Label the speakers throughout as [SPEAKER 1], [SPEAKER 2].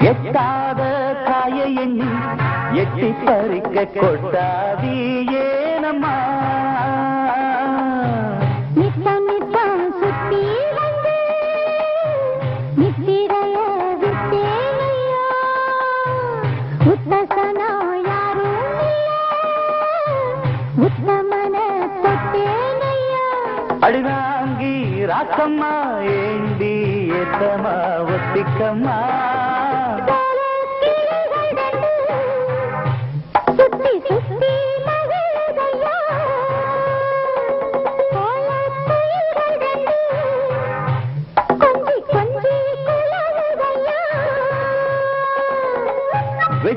[SPEAKER 1] எட்டாத காய எண்ணி எட்டி பறிக்க கொட்டாதி ஏனம்மா அடிவாங்கி ராக்கம்மா ஏண்டி எத்தமா ஒத்திக்கம்மா.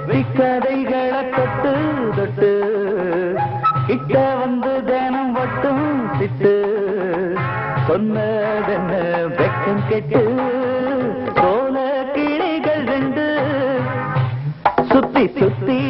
[SPEAKER 1] வெட்டி கதைகளை தொட்டு தொட்டு கிட்ட வந்து தினம் வட்டும் சிட்டு சொன்னதென்ன வெக்கம் கெட்டு போல கிளைகள் ரெண்டு சுத்தி சுத்தி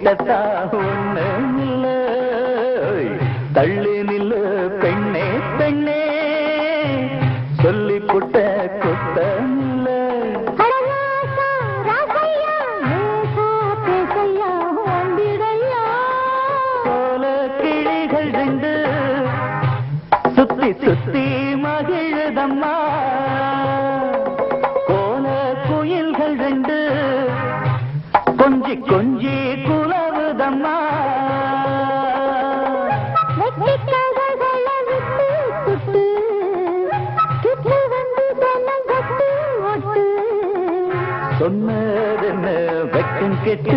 [SPEAKER 1] உங்கிட்ட ஒண்ணு இல்ல. தள்ளி நில்லு பெண்ணே பெண்ணே. சொல்லி புட்ட குத்தம் இல்ல.
[SPEAKER 2] அடராசா ராசையா ஏசா பேசையா வந்திடையா
[SPEAKER 1] போல கிளிகள் ரெண்டு சுத்தி சுத்தி மகிழுதம்மா. போல குயில்கள் ரெண்டு கொஞ்சி கொஞ்சி சொன்னதென்ன வெக்கம் கெட்டு